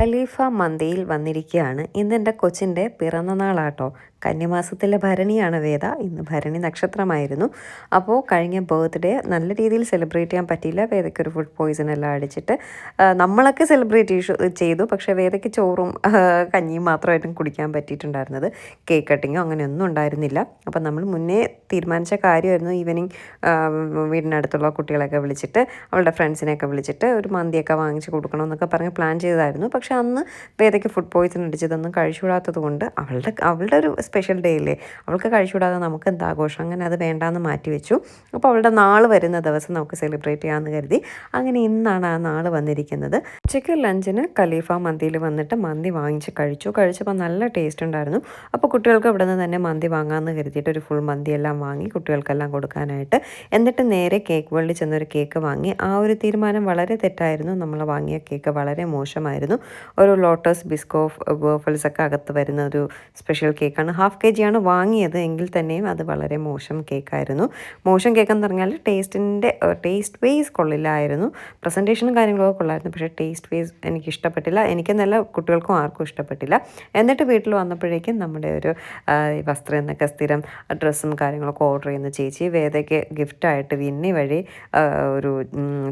ഖലീഫ മന്തിയിൽ വന്നിരിക്കുകയാണ് ഇന്ന് എന്റെ കൊച്ചിന്റെ പിറന്നനാളാട്ടോ. കന്യമാസത്തിലെ ഭരണിയാണ് വേദ. ഇന്ന് ഭരണി നക്ഷത്രമായിരുന്നു. അപ്പോൾ കഴിഞ്ഞ ബർത്ത്ഡേ നല്ല രീതിയിൽ സെലിബ്രേറ്റ് ചെയ്യാൻ പറ്റിയില്ല. വേദയ്ക്ക് ഒരു ഫുഡ് പോയിസൺ എല്ലാം അടിച്ചിട്ട് നമ്മളൊക്കെ സെലിബ്രേറ്റ് ചെയ്തു. പക്ഷേ വേദയ്ക്ക് ചോറും കഞ്ഞിയും മാത്രമായിട്ടും കുടിക്കാൻ പറ്റിയിട്ടുണ്ടായിരുന്നത്. കേക്ക് കട്ടിങ്ങോ അങ്ങനെയൊന്നും ഉണ്ടായിരുന്നില്ല. അപ്പം നമ്മൾ മുന്നേ തീരുമാനിച്ച കാര്യമായിരുന്നു ഈവനിങ് വീടിനടുത്തുള്ള കുട്ടികളെയൊക്കെ വിളിച്ചിട്ട് അവളുടെ ഫ്രണ്ട്സിനെയൊക്കെ വിളിച്ചിട്ട് ഒരു മന്തിയൊക്കെ വാങ്ങിച്ച് കൊടുക്കണം എന്നൊക്കെ പറഞ്ഞ് പ്ലാൻ ചെയ്തായിരുന്നു പക്ഷേ അന്ന് വേദയ്ക്ക് ഫുഡ് പോയിസൺ അടിച്ചതൊന്നും കഴിച്ചുകൂടാത്തത് കൊണ്ട് അവളുടെ അവളുടെ ഒരു സ്പെഷ്യൽ ഡേ അല്ലേ അവൾക്ക് കഴിച്ചുകൂടാതെ നമുക്ക് എന്താ ആഘോഷം? അങ്ങനെ അത് വേണ്ടാന്ന് മാറ്റി വെച്ചു. അപ്പോൾ അവളുടെ നാൾ വരുന്ന ദിവസം നമുക്ക് സെലിബ്രേറ്റ് ചെയ്യാമെന്ന് കരുതി അങ്ങനെ ഇന്നാണ് ആ നാൾ വന്നിരിക്കുന്നത്. ഉച്ചയ്ക്ക് ലഞ്ചിന് ഖലീഫ മന്തിയിൽ വന്നിട്ട് മന്തി വാങ്ങിച്ച് കഴിച്ചു. കഴിച്ചപ്പോൾ നല്ല ടേസ്റ്റ് ഉണ്ടായിരുന്നു. അപ്പോൾ കുട്ടികൾക്ക് ഇവിടെ നിന്ന് തന്നെ മന്തി വാങ്ങാമെന്ന് കരുതിയിട്ട് ഒരു ഫുൾ മന്തി എല്ലാം വാങ്ങി കുട്ടികൾക്കെല്ലാം കൊടുക്കാനായിട്ട്. എന്നിട്ട് നേരെ കേക്ക് വേൾഡിൽ ചെന്നൊരു കേക്ക് വാങ്ങി. ആ ഒരു തീരുമാനം വളരെ തെറ്റായിരുന്നു. നമ്മൾ വാങ്ങിയ കേക്ക് വളരെ മോശമായിരുന്നു. ഒരു ലോട്ടസ് ബിസ്കോഫ് വേഫൽസ് ഒക്കെ അകത്ത് വരുന്ന ഒരു സ്പെഷ്യൽ കേക്കാണ് ഹാഫ് കെ ജിയാണ് വാങ്ങിയത്. എങ്കിൽ തന്നെയും അത് വളരെ മോശം കേക്കായിരുന്നു മോശം കേക്ക് എന്ന് പറഞ്ഞാൽ ടേസ്റ്റിന്റെ ടേസ്റ്റ് വേസ് കൊള്ളില്ലായിരുന്നു. പ്രസന്റേഷനും കാര്യങ്ങളൊക്കെ കൊള്ളായിരുന്നു. പക്ഷേ ടേസ്റ്റ് വേസ് എനിക്ക് ഇഷ്ടപ്പെട്ടില്ല. എനിക്ക് നല്ല കുട്ടികൾക്കും ആർക്കും ഇഷ്ടപ്പെട്ടില്ല. എന്നിട്ട് വീട്ടിൽ വന്നപ്പോഴേക്കും നമ്മുടെ ഒരു വസ്ത്രം എന്നൊക്കെ സ്ഥിരം ഡ്രസ്സും കാര്യങ്ങളൊക്കെ ഓർഡർ ചെയ്യുന്ന ചേച്ചി വേദയ്ക്ക് ഗിഫ്റ്റായിട്ട് വിന്നി വഴി ഒരു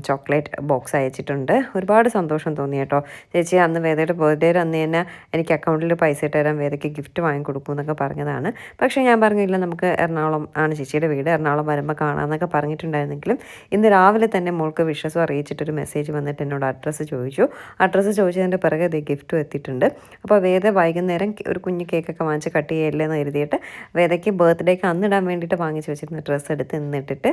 ചോക്ലേറ്റ് ബോക്സ് അയച്ചിട്ടുണ്ട്. ഒരുപാട് സന്തോഷം തോന്നി കേട്ടോ. ചേച്ചി അന്ന് വേദയുടെ ബർത്ത്ഡേ അന്ന് തന്നെ എനിക്ക് അക്കൗണ്ടിൽ പൈസ ഇട്ട് വേദയ്ക്ക് ഗിഫ്റ്റ് വാങ്ങിക്കൊടുക്കും എന്നൊക്കെ പറഞ്ഞതാണ്. പക്ഷേ ഞാൻ പറഞ്ഞില്ല നമുക്ക് എറണാകുളം ആണ് ചേച്ചിയുടെ വീട്. എറണാകുളം വരുമ്പോൾ കാണാമെന്നൊക്കെ പറഞ്ഞിട്ടുണ്ടായിരുന്നെങ്കിലും ഇന്ന് രാവിലെ തന്നെ മോൾക്ക് വിശ്വസം അറിയിച്ചിട്ടൊരു മെസ്സേജ് വന്നിട്ട് എന്നോട് അഡ്രസ്സ് ചോദിച്ചു. അഡ്രസ്സ് ചോദിച്ചതിന്റെ പിറകെ ഇത് ഗിഫ്റ്റും എത്തിയിട്ടുണ്ട്. അപ്പോൾ വേദ വൈകുന്നേരം ഒരു കുഞ്ഞു കേക്കൊക്കെ വാങ്ങിച്ച് കട്ട് ചെയ്യല്ലേ എന്ന് എഴുതിയിട്ട് വേദയ്ക്ക് ബർത്ത്ഡേക്ക് അന്നിടാൻ വേണ്ടിയിട്ട് വാങ്ങിച്ച് വെച്ചിരുന്ന ഡ്രസ്സ് എടുത്ത് നിന്നിട്ടിട്ട്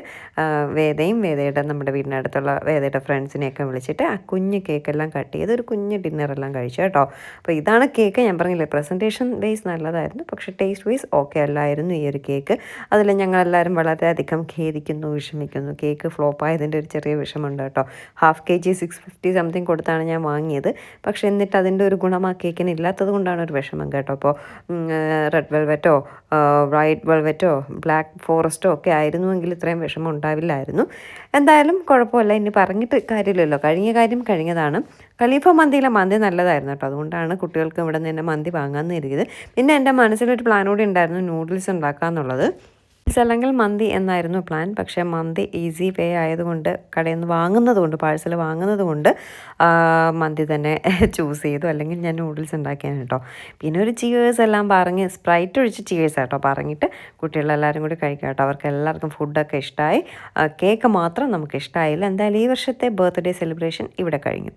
വേദയും വേദയുടെ നമ്മുടെ വീടിനടുത്തുള്ള വേദയുടെ ഫ്രണ്ട്സിനെയൊക്കെ വിളിച്ചിട്ട് ആ കുഞ്ഞു കേക്കെല്ലാം കട്ട് ചെയ്ത് ഒരു കുഞ്ഞ് ഡിന്നറെല്ലാം കഴിച്ചു കേട്ടോ. അപ്പോൾ ഇതാണ് കേക്ക് ഞാൻ പറഞ്ഞില്ലേ പ്രസന്റേഷൻ ബേസ് നല്ലതായിരുന്നു. പക്ഷേ ടേസ്റ്റ് വൈസ് ഓക്കെ അല്ലായിരുന്നു ഈ ഒരു കേക്ക് അതിൽ ഞങ്ങളെല്ലാവരും വളരെയധികം ഖേദിക്കുന്നു വിഷമിക്കുന്നു. കേക്ക് ഫ്ലോപ്പ് ആയതിന്റെ ഒരു ചെറിയ വിഷമമുണ്ട് കേട്ടോ. Half K G six fifty something കൊടുത്താണ് ഞാൻ വാങ്ങിയത്. പക്ഷേ എന്നിട്ട് അതിന്റെ ഒരു ഗുണം ആ കേക്കിന് ഇല്ലാത്തത് കൊണ്ടാണ് ഒരു വിഷമം കേട്ടോ. അപ്പോൾ റെഡ് വെൽവെറ്റോ വൈറ്റ് വെൾവെറ്റോ ബ്ലാക്ക് ഫോറസ്റ്റോ ഒക്കെ ആയിരുന്നുവെങ്കിൽ ഇത്രയും വിഷമം ഉണ്ടാവില്ലായിരുന്നു. എന്തായാലും കുഴപ്പമില്ല. ഇനി പറഞ്ഞിട്ട് കാര്യമില്ലല്ലോ. കഴിഞ്ഞ കാര്യം കഴിഞ്ഞതാണ്. ഖലീഫ മന്തിയിലെ മന്തി നല്ലതായിരുന്നു കേട്ടോ. അതുകൊണ്ടാണ് കുട്ടികൾക്ക് ഇവിടെ നിന്ന് തന്നെ മന്തി വാങ്ങാമെന്ന് കരുതിയത്. പിന്നെ എന്റെ മനസ്സിലൊരു പ്ലാൻ കൂടി ഉണ്ടായിരുന്നു. നൂഡിൽസ് ഉണ്ടാക്കാമെന്നുള്ളത് നൂഡിൽസ് അല്ലെങ്കിൽ മന്തി എന്നായിരുന്നു പ്ലാൻ. പക്ഷേ മന്തി ഈസി വേ ആയതുകൊണ്ട് കടയിൽ നിന്ന് വാങ്ങുന്നതുകൊണ്ട് പാഴ്സൽ വാങ്ങുന്നതുകൊണ്ട് മന്തി തന്നെ ചൂസ് ചെയ്തു. അല്ലെങ്കിൽ ഞാൻ നൂഡിൽസ് ഉണ്ടാക്കിയാണ് കേട്ടോ. പിന്നെ ഒരു ചിയേഴ്സ് എല്ലാം പറഞ്ഞ് സ്പ്രൈറ്റ് ഒഴിച്ച് ചിയേഴ്സ് കേട്ടോ പറഞ്ഞിട്ട് കുട്ടികളെല്ലാവരും കൂടി കഴിക്കാം കേട്ടോ. അവർക്ക് എല്ലാവർക്കും ഫുഡൊക്കെ ഇഷ്ടമായി കേക്ക് മാത്രം നമുക്ക് ഇഷ്ടമായില്ല എന്തായാലും ഈ വർഷത്തെ ബർത്ത്ഡേ സെലിബ്രേഷൻ ഇവിടെ കഴിഞ്ഞു.